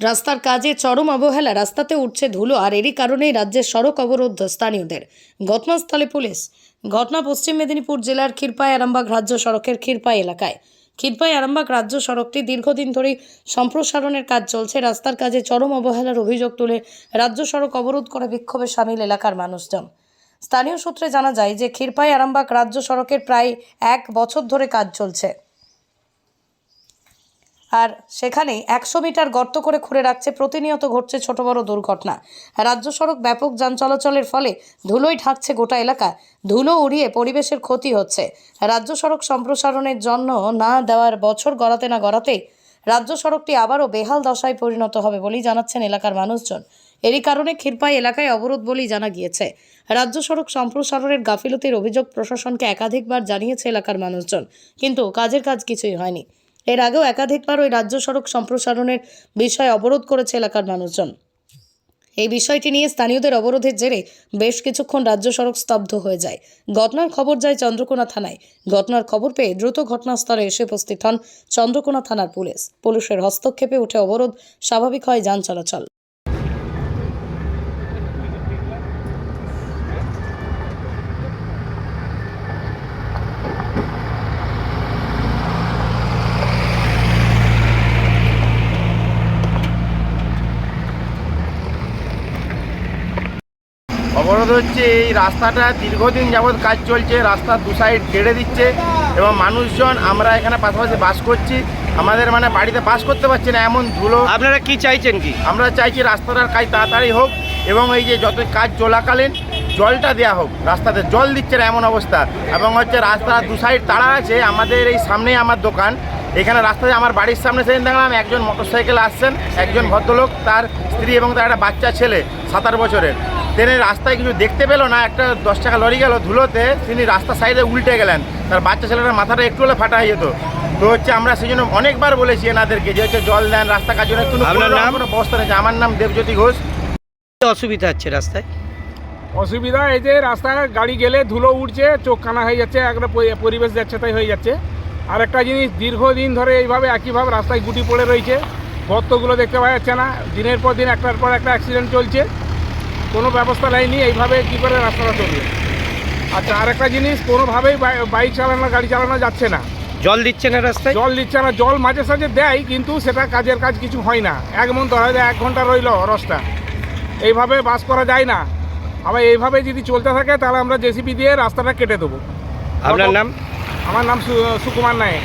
রাস্তার কাজে চরম অবহেলা, রাস্তাতে উঠছে ধুলো, আর এরই কারণেই রাজ্যের সড়ক অবরুদ্ধ স্থানীয়দের। ঘটনাস্থলে পুলিশ। ঘটনা পশ্চিম মেদিনীপুর জেলার ক্ষীরপাই আরামবাগ রাজ্য সড়কের ক্ষীরপাই এলাকায়। ক্ষীরপাই আরামবাগ রাজ্য সড়কটি দীর্ঘদিন ধরেই সম্প্রসারণের কাজ চলছে। রাস্তার কাজে চরম অবহেলার অভিযোগ তুলে রাজ্য সড়ক অবরোধ করে বিক্ষোভে সামিল এলাকার মানুষজন। স্থানীয় সূত্রে জানা যায় যে ক্ষীরপাই আরামবাগ রাজ্য সড়কের প্রায় এক বছর ধরে কাজ চলছে। আর সেখানে একশো মিটার গর্ত করে খুঁড়ে রাখছে প্রতিনিয়ত ঘটছে ছোট বড় দুর্ঘটনা। রাজ্য সড়ক ব্যাপক যান চলাচলের ফলে ধুলোয় ঢাকছে গোটা এলাকা। ধুলো উড়িয়ে পরিবেশের ক্ষতি হচ্ছে। রাজ্য সড়ক সম্প্রসারণের জন্য না দেওয়ার বছর গড়াতে না গড়াতে রাজ্য সড়কটি আবারও বেহাল দশায় পরিণত হবে বলেই জানাচ্ছেন এলাকার মানুষজন। এরই কারণে ক্ষীরপাই এলাকায় অবরোধ বলেই জানা গিয়েছে। রাজ্য সড়ক সম্প্রসারণের গাফিলতির অভিযোগ প্রশাসনকে একাধিকবার জানিয়েছে এলাকার মানুষজন। কিন্তু কাজের কাজ কিছুই হয়নি। এর আগেও একাধিকবার ওই রাজ্য সড়ক সম্প্রসারণের বিষয়ে অবরোধ করেছে এলাকার মানুষজন। এই বিষয়টি নিয়ে স্থানীয়দের অবরোধের জেরে বেশ কিছুক্ষণ রাজ্য সড়ক স্তব্ধ হয়ে যায়। ঘটনার খবর যায় চন্দ্রকোনা থানায়। ঘটনার খবর পেয়ে দ্রুত ঘটনাস্থলে এসে উপস্থিত হন চন্দ্রকোনা থানার পুলিশ। পুলিশের হস্তক্ষেপে উঠে অবরোধ স্বাভাবিক হয় যান চলাচল। অবরোধ হচ্ছে এই রাস্তাটা দীর্ঘদিন যাবৎ কাজ চলছে রাস্তার দু সাইড কেড়ে দিচ্ছে এবং মানুষজন আমরা এখানে পাশাপাশি বাস করছি। আমাদের মানে বাড়িতে বাস করতে পারছি না এমন ধুলো। আপনারা কি চাইছেন কি? আমরা চাইছি রাস্তাটার কাজ তাড়াতাড়ি হোক এবং এই যে যত কাজ চলাকালীন জলটা দেওয়া হোক। রাস্তাতে জল দিচ্ছে না এমন অবস্থা। এবং হচ্ছে রাস্তার দু সাইড তাড়া আছে আমাদের এই সামনেই আমার দোকান। এখানে রাস্তায় আমার বাড়ির সামনে সেদিন দেখলাম একজন মোটরসাইকেল আসছেন একজন ভদ্রলোক তার স্ত্রী এবং তার একটা বাচ্চা ছেলে সাতার বছরের। তিনি রাস্তায় কিছু দেখতে পেল না একটা দশ টাকা লরি গেল ধুলোতে তিনি রাস্তার সাইডে উল্টে গেলেন। তার বাচ্চা ছেলেটার মাথাটা একটু হলে ফাটা হয়ে যেত। তো হচ্ছে আমরা সেই জন্য অনেকবার বলেছি এনাদেরকে যে হচ্ছে জল দেন রাস্তা কাজ জন্য আপনার কোনো ব্যবস্থা নেই। আমার নাম দেবজ্যোতি ঘোষ। অসুবিধা হচ্ছে রাস্তায়? অসুবিধা এই যে রাস্তায় গাড়ি গেলে ধুলো উঠছে চোখ কানা হয়ে যাচ্ছে একটা পরি- পরিবেশ যাচ্ছে তাই হয়ে যাচ্ছে। আর একটা জিনিস দীর্ঘদিন ধরে এইভাবে একইভাবে রাস্তায় গুটি পড়ে রয়েছে। গর্তগুলো দেখতে পাওয়া যাচ্ছে না। দিনের পর দিন একটার পর একটা অ্যাক্সিডেন্ট চলছে। কোনো ব্যবস্থা নেয়নি এইভাবে কী করে রাস্তাটা চলবে? আচ্ছা আর একটা জিনিস কোনোভাবেই বাইক চালানো গাড়ি চালানো যাচ্ছে না। জল দিচ্ছে না রাস্তায়? জল দিচ্ছে না জল মাঝে সাঝে দেয় কিন্তু সেটা কাজের কাজ কিছু হয় না। এক মন ধরা যায় এক ঘণ্টা রইল রসটা। এইভাবে বাস করা যায় না। আবার এইভাবে যদি চলতে থাকে তাহলে আমরা জেসিপি দিয়ে রাস্তাটা কেটে দেবো। আপনার নাম? আমার নাম সুকুমার নায়ক।